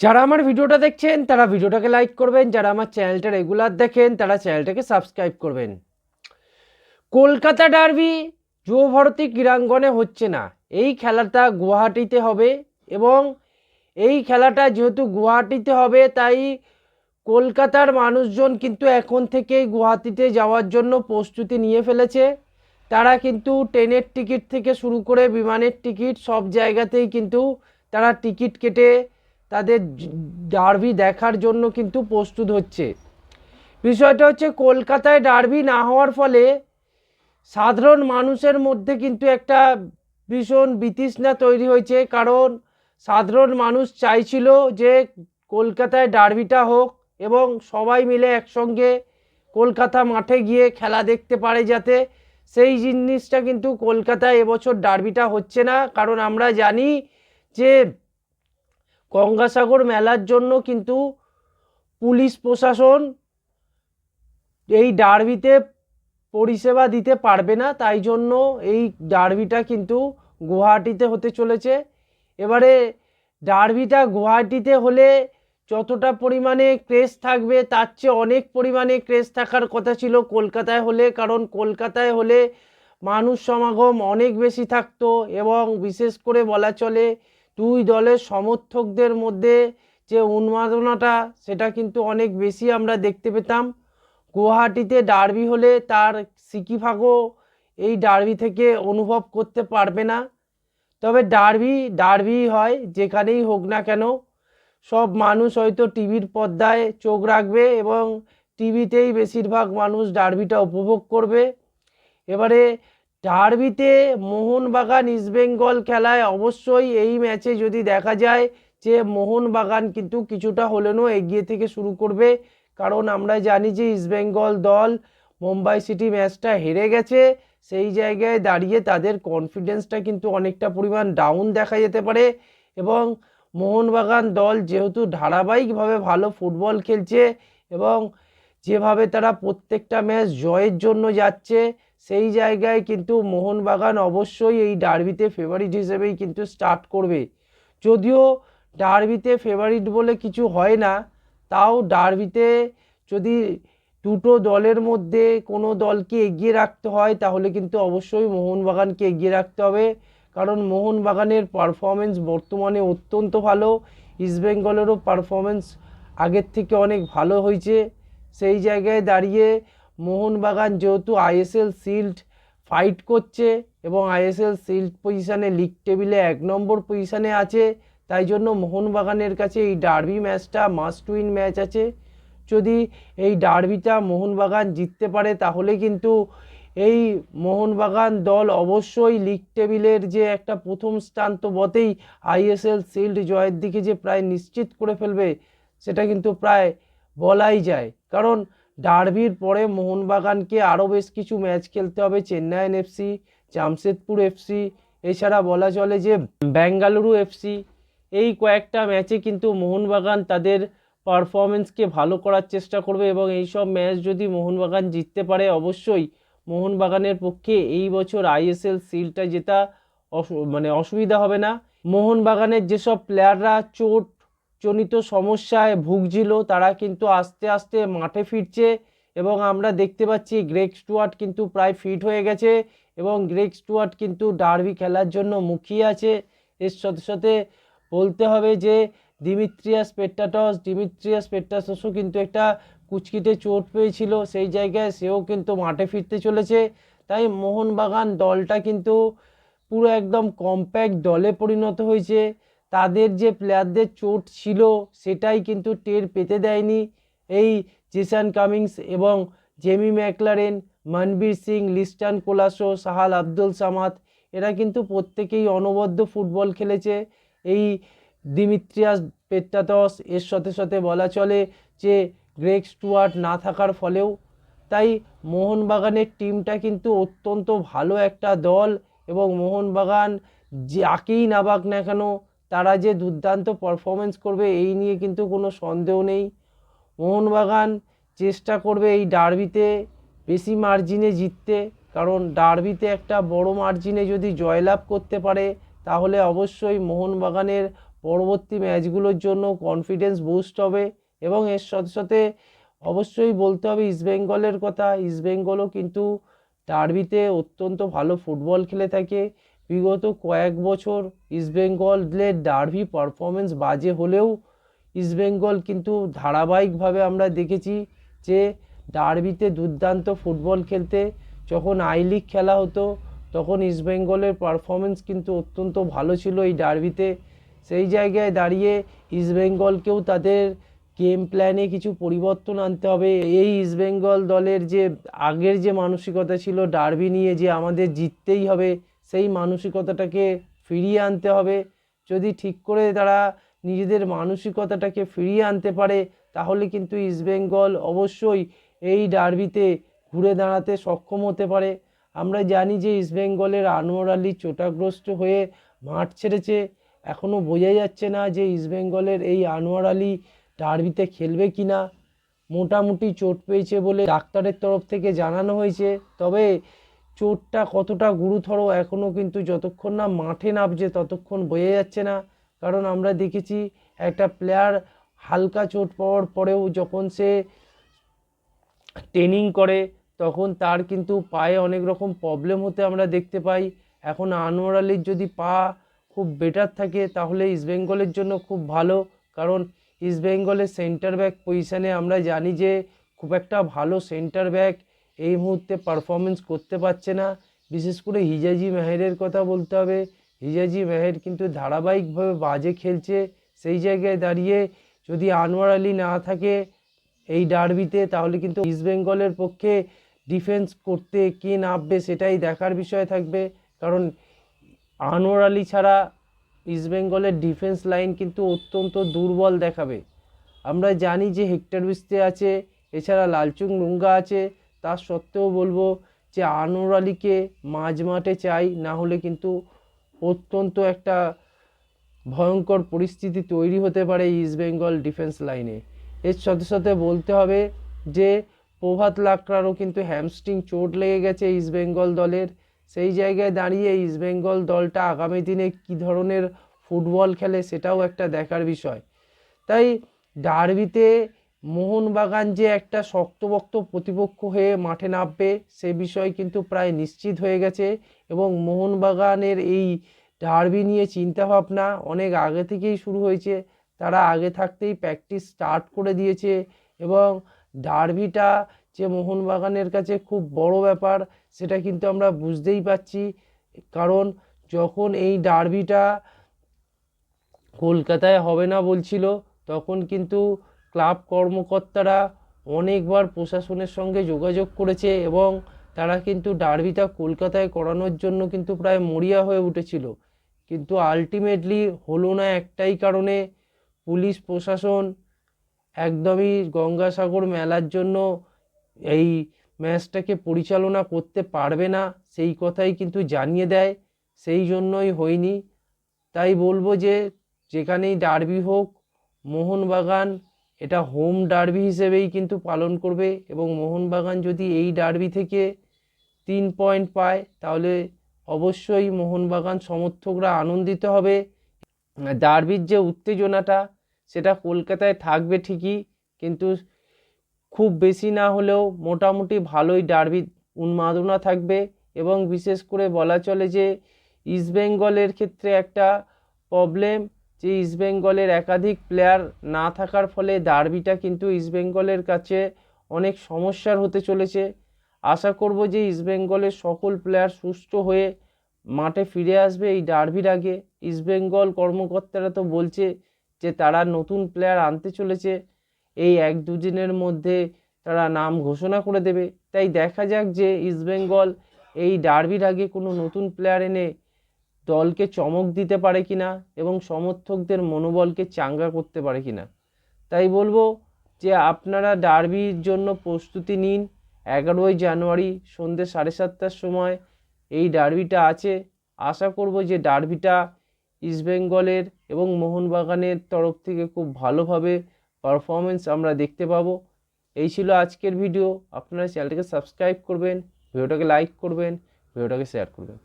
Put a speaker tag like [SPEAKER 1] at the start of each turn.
[SPEAKER 1] যারা আমার ভিডিওটা দেখছেন, তারা ভিডিওটাকে লাইক করবেন। যারা আমার চ্যানেলটা রেগুলার দেখেন, তারা চ্যানেলটাকে সাবস্ক্রাইব করবেন। কলকাতা ডার্বি যুব ভারতী ক্রীড়াঙ্গনে হচ্ছে না। এই খেলাটা গুয়াহাটিতে হবে এবং এই খেলাটা যেহেতু গুয়াহাটিতে হবে, তাই কলকাতার মানুষজন কিন্তু এখন থেকেই গুয়াহাটিতে যাওয়ার জন্য প্রস্তুতি নিয়ে ফেলেছে। তারা কিন্তু ট্রেনের টিকিট থেকে শুরু করে বিমানের টিকিট সব জায়গাতেই কিন্তু তারা টিকিট কেটে তাদের ডার্বি দেখার জন্য কিন্তু প্রস্তুত হচ্ছে। বিষয়টা হচ্ছে কলকাতায় ডার্বি না হওয়ার ফলে সাধারণ মানুষের মধ্যে কিন্তু একটা ভীষণ বিতৃষ্ণা তৈরি হয়েছে। কারণ সাধারণ মানুষ চাইছিল যে কলকাতায় ডার্বিটা হোক এবং সবাই মিলে একসঙ্গে কলকাতা মাঠে গিয়ে খেলা দেখতে পারে যাতে। সেই জিনিসটা কিন্তু কলকাতায় এবছর ডার্বিটা হচ্ছে না। কারণ আমরা জানি যে গঙ্গাসাগর মেলার জন্য কিন্তু পুলিশ প্রশাসন এই ডার্বিতে পরিষেবা দিতে পারবে না, তাই জন্য এই ডার্বিটা কিন্তু গুয়াহাটিতে হতে চলেছে। এবারে ডার্বিটা গুয়াহাটিতে হলে যতটা পরিমাণে ক্রেজ থাকবে, তার চেয়ে অনেক পরিমাণে ক্রেজ থাকার কথা ছিল কলকাতায় হলে, কারণ কলকাতায় হলে মানুষ সমাগম অনেক বেশি থাকতো এবং বিশেষ করে বলা চলে দুই দলের সমর্থকদের মধ্যে যে উন্মাদনাটা, সেটা কিন্তু অনেক বেশি আমরা দেখতে পেতাম। গুয়াহাটিতে ডার্বি হলে তার সিকিফাগো এই ডার্বি থেকে অনুভব করতে পারবে না। তবে ডার্বি ডার্বি হয় যেখানেই হোক না কেন, সব মানুষ হয়তো টিভির পর্দায় চোখ রাখবে এবং টিভিতেই বেশিরভাগ মানুষ ডার্বিটা উপভোগ করবে। এবারে ডার্বিতে মোহনবাগান ইস্টবেঙ্গল খেলায় অবশ্যই এই ম্যাচে যদি দেখা যায় যে মোহনবাগান কিন্তু কিছুটা হলেনও এগিয়ে থেকে শুরু করবে। কারণ আমরা জানি যে ইস্টবেঙ্গল দল মুম্বাই সিটি ম্যাচটা হেরে গেছে, সেই জায়গায় দাঁড়িয়ে তাদের কনফিডেন্সটা কিন্তু অনেকটা পরিমাণ ডাউন দেখা যেতে পারে এবং মোহনবাগান দল যেহেতু ধারাবাহিকভাবে ভালো ফুটবল খেলছে এবং যেভাবে তারা প্রত্যেকটা ম্যাচ জয়ের জন্য যাচ্ছে সেই জায়গায় কিন্তু মোহনবাগান অবশ্যই এই ডার্বিতে ফেভারিট হিসেবেই কিন্তু স্টার্ট করবে। যদিও ডার্বিতে ফেভারিট বলে কিছু হয় না, তাও ডার্বিতে যদি দুটো দলের মধ্যে কোনো দলকে এগিয়ে রাখতে হয়, তাহলে কিন্তু অবশ্যই মোহনবাগানকে এগিয়ে রাখতে হবে। কারণ মোহনবাগানের পারফরমেন্স বর্তমানে অত্যন্ত ভালো ইস্টবেঙ্গলেরও পারফরমেন্স আগের থেকে অনেক ভালো হয়েছে। সেই জায়গায় দাঁড়িয়ে মোহনবাগান যেহেতু আইএসএল শিল্ড ফাইট করছে এবং আইএসএল শিল্ড পজিশানে লিগ টেবিলে এক নম্বর পজিশানে আছে, তাই জন্য মোহনবাগানের কাছে এই ডার্বি ম্যাচটা মাস্ট উইন ম্যাচ আছে। যদি এই ডার্বিটা মোহনবাগান জিততে পারে, তাহলে কিন্তু এই মোহনবাগান দল অবশ্যই লিগ টেবিলের যে একটা প্রথম স্থান তো বটেই, আইএসএল শিল্ড জয়ের দিকে যে প্রায় নিশ্চিত করে ফেলবে, সেটা কিন্তু প্রায় বলাই যায়। কারণ ডার্বির পরে মোহনবাগানকে আরও বেশ কিছু ম্যাচ খেলতে হবে চেন্নাইন এফসি জামশেদপুর এফসি। এছাড়া বলা চলে যে বেঙ্গালুরু এফসি, এই কয়েকটা ম্যাচে কিন্তু মোহনবাগান তাদের পারফরমেন্সকে ভালো করার চেষ্টা করবে এবং এই সব ম্যাচ যদি মোহনবাগান জিততে পারে, অবশ্যই মোহনবাগানের পক্ষে এই বছর আইএসএল সিলটা জেতা মানে অসুবিধা হবে না। মোহনবাগানের যেসব প্লেয়াররা চোট জনিত সমস্যায় ভুগছিল, তারা কিন্তু আস্তে আস্তে মাঠে ফিরছে এবং আমরা দেখতে পাচ্ছি গ্রেক স্টুয়ার্ট কিন্তু প্রায় ফিট হয়ে গেছে এবং গ্রেক স্টুয়ার্ট কিন্তু ডার্বি খেলার জন্য মুখিয়ে আছে। এর সাথে সাথে বলতে হবে যে ডিমিত্রিয়াস পেট্টাটস ডিমিত্রিয়াস পেট্টাটসও কিন্তু একটা কুচকিতে চোট পেয়েছিল, সেই জায়গায় সেও কিন্তু মাঠে ফিরতে চলেছে। তাই মোহনবাগান দলটা কিন্তু পুরো একদম কম্প্যাক্ট দলে পরিণত হয়েছে। তাদের যে প্লেয়ারদের চোট ছিল, সেটাই কিন্তু টের পেতে দেয়নি। এই জেসান কামিংস এবং জেমি ম্যাকলারেন, মনবীর সিং, লিস্টান কোলাসো, সাহাল আব্দুল সামাদ, এরা কিন্তু প্রত্যেকেই অনবদ্য ফুটবল খেলেছে। এই দিমিত্রিয়াস পেট্টাতস এর সাথে সাথে বলা চলে যে গ্রেক স্টুয়ার্ট না থাকার ফলেও। তাই মোহনবাগানের টিমটা কিন্তু অত্যন্ত ভালো একটা দল এবং মোহনবাগান যাকেই নাবাক না কেন তারা যে দুর্দান্ত পারফরমেন্স করবে, এই নিয়ে কিন্তু কোনো সন্দেহ নেই। মোহনবাগান চেষ্টা করবে এই ডার্বিতে বেশি মার্জিনে জিততে, কারণ ডার্বিতে একটা বড় মার্জিনে যদি জয়লাভ করতে পারে, তাহলে অবশ্যই মোহনবাগানের পরবর্তী ম্যাচগুলোর জন্য কনফিডেন্স বুস্ট হবে এবং এর সাথে সাথে অবশ্যই বলতে হবে ইস্টবেঙ্গলের কথা। ইস্টবেঙ্গলও কিন্তু ডার্বিতে অত্যন্ত ভালো ফুটবল খেলে থাকে। বিগত কয়েক বছর ইস্টবেঙ্গলের ডার্বি পারফরমেন্স বাজে হলেও ইস্টবেঙ্গল কিন্তু ধারাবাহিকভাবে আমরা দেখেছি যে ডার্বিতে দুর্দান্ত ফুটবল খেলতে যখন আই লিগ খেলা হতো, তখন ইস্টবেঙ্গলের পারফরমেন্স কিন্তু অত্যন্ত ভালো ছিল এই ডার্বিতে। সেই জায়গায় দাঁড়িয়ে ইস্টবেঙ্গলকেও তাদের গেম প্ল্যানে কিছু পরিবর্তন আনতে হবে। এই ইস্টবেঙ্গল দলের যে আগের যে মানসিকতা ছিল, ডার্বি নিয়ে যে আমাদের জিততেই হবে সেই মানসিকতাটাকে ফিরিয়ে আনতে হবে। যদি ঠিক করে তারা নিজেদের মানসিকতাটাকে ফিরিয়ে আনতে পারে, তাহলে কিন্তু ইস্টবেঙ্গল অবশ্যই এই ডার্বিতে ঘুরে দাঁড়াতে সক্ষম হতে পারে। আমরা জানি যে ইস্টবেঙ্গলের আনোয়ার আলী চোটাগ্রস্ত হয়ে মাঠ ছেড়েছে। এখনও বোঝা যাচ্ছে না যে ইস্টবেঙ্গলের এই আনোয়ার আলী ডার্বিতে খেলবে কি না মোটামুটি চোট পেয়েছে বলে ডাক্তারের তরফ থেকে জানানো হয়েছে। তবে চোটটা কতটা গুরুতর এখনও কিন্তু যতক্ষণ না মাঠে নামছে ততক্ষণ বোঝা যাচ্ছে না। কারণ আমরা দেখেছি একটা প্লেয়ার হালকা চোট পাওয়ার পরেও যখন সে ট্রেনিং করে, তখন তার কিন্তু পায়ে অনেক রকম প্রবলেম হতে আমরা দেখতে পাই। এখন আনোয়ার আলীর যদি পা খুব বেটার থাকে, তাহলে ইস্টবেঙ্গলের জন্য খুব ভালো। কারণ ইস্টবেঙ্গলের সেন্টার ব্যাক পজিশানে আমরা জানি যে খুব একটা ভালো সেন্টার ব্যাক এই মুহূর্তে পারফরমেন্স করতে পারছে না। বিশেষ করে হিজাজি মেহেরের কথা বলতে হবে। হিজাজি মেহের কিন্তু ধারাবাহিকভাবে বাজে খেলছে। সেই জায়গায় দাঁড়িয়ে যদি আনোয়ার আলী না থাকে এই ডার্বিতে, তাহলে কিন্তু ইস্টবেঙ্গলের পক্ষে ডিফেন্স করতে কে নামবে সেটাই দেখার বিষয় থাকবে। কারণ আনোয়ার আলী ছাড়া ইস্টবেঙ্গলের ডিফেন্স লাইন কিন্তু অত্যন্ত দুর্বল দেখাবে। আমরা জানি যে হেক্টর বিস্তে আছে, এছাড়া লালচুং লুঙ্গা আছে। তার সত্ত্বেও বলব যে আনোয়ার আলীকে মাঝ মাঠে চাই, না হলে কিন্তু অত্যন্ত একটা ভয়ঙ্কর পরিস্থিতি তৈরি হতে পারে ইস্টবেঙ্গল ডিফেন্স লাইনে এর সাথে সাথে বলতে হবে যে প্রভাত লাকড়ারও কিন্তু হ্যামস্ট্রিং চোট লেগে গেছে ইস্টবেঙ্গল দলের। সেই জায়গায় দাঁড়িয়ে ইস্টবেঙ্গল দলটা আগামী দিনে কী ধরনের ফুটবল খেলে সেটাও একটা দেখার বিষয়। তাই ডার্বিতে মোহনবাগান যে একটা শক্তবক্ত প্রতিপক্ষ হয়ে মাঠে নামবে, সে বিষয় কিন্তু প্রায় নিশ্চিত হয়ে গেছে এবং মোহনবাগানের এই ডার্বি নিয়ে চিন্তাভাবনা অনেক আগে থেকেই শুরু হয়েছে। তারা আগে থাকতেই প্র্যাকটিস স্টার্ট করে দিয়েছে এবং ডার্বিটা যে মোহনবাগানের কাছে খুব বড় ব্যাপার, সেটা কিন্তু আমরা বুঝতেই পারছি। কারণ যখন এই ডার্বিটা কলকাতায় হবে না বলছিল, তখন কিন্তু ক্লাব কর্মকর্তারা অনেকবার প্রশাসনের সঙ্গে যোগাযোগ করেছে এবং তারা কিন্তু ডার্বিটা কলকাতায় করানোর জন্য কিন্তু প্রায় মরিয়া হয়ে উঠেছিল। কিন্তু আলটিমেটলি হলো না একটাই কারণে। পুলিশ, প্রশাসন একদমই গঙ্গাসাগর মেলার জন্য এই ম্যাচটাকে পরিচালনা করতে পারবে না, সেই কথাই কিন্তু জানিয়ে দেয়। সেই জন্যই হয়নি। তাই বলব যে যেখানেই ডার্বি হোক, মোহনবাগান এটা হোম ডার্বি হিসেবেই কিন্তু পালন করবে এবং মোহনবাগান যদি এই ডার্বি থেকে তিন পয়েন্ট পায়, তাহলে অবশ্যই মোহনবাগান সমর্থকরা আনন্দিত হবে। ডার্বির যে উত্তেজনাটা, সেটা কলকাতায় থাকবে ঠিকই, কিন্তু খুব বেশি না হলেও মোটামুটি ভালোই ডার্বি উন্মাদনা থাকবে এবং বিশেষ করে বলা চলে যে ইস্টবেঙ্গলের ক্ষেত্রে একটা প্রবলেম যে ইস্টবেঙ্গলের একাধিক প্লেয়ার না থাকার ফলে ডার্বিটা কিন্তু ইস্টবেঙ্গলের কাছে অনেক সমস্যার হতে চলেছে। আশা করব যে ইস্টবেঙ্গলের সকল প্লেয়ার সুস্থ হয়ে মাঠে ফিরে আসবে এই ডার্বির আগে। ইস্টবেঙ্গল কর্মকর্তারা তো বলছে যে তারা নতুন প্লেয়ার আনতে চলেছে। এই এক দুদিনের মধ্যে তারা নাম ঘোষণা করে দেবে। তাই দেখা যাক যে ইস্টবেঙ্গল এই ডার্বির আগে কোনো নতুন প্লেয়ার এনে দলকে চমক দিতে পারে কিনা এবং সমর্থকদের মনোবলকে চাঙ্গা করতে পারে কিনা তাই বলব যে আপনারা ডার্বির জন্য প্রস্তুতি নিন। এগারোই জানুয়ারি সন্ধ্যে সাড়ে সাতটার সময় এই ডার্বিটা আছে। আশা করব যে ডার্বিটা ইস্টবেঙ্গলের এবং মোহনবাগানের তরফ থেকে খুব ভালোভাবে পারফরমেন্স আমরা দেখতে পাবো। এই ছিল আজকের ভিডিও। আপনারা চ্যানেলটাকে সাবস্ক্রাইব করবেন, ভিডিওটাকে লাইক করবেন, ভিডিওটাকে শেয়ার করবেন।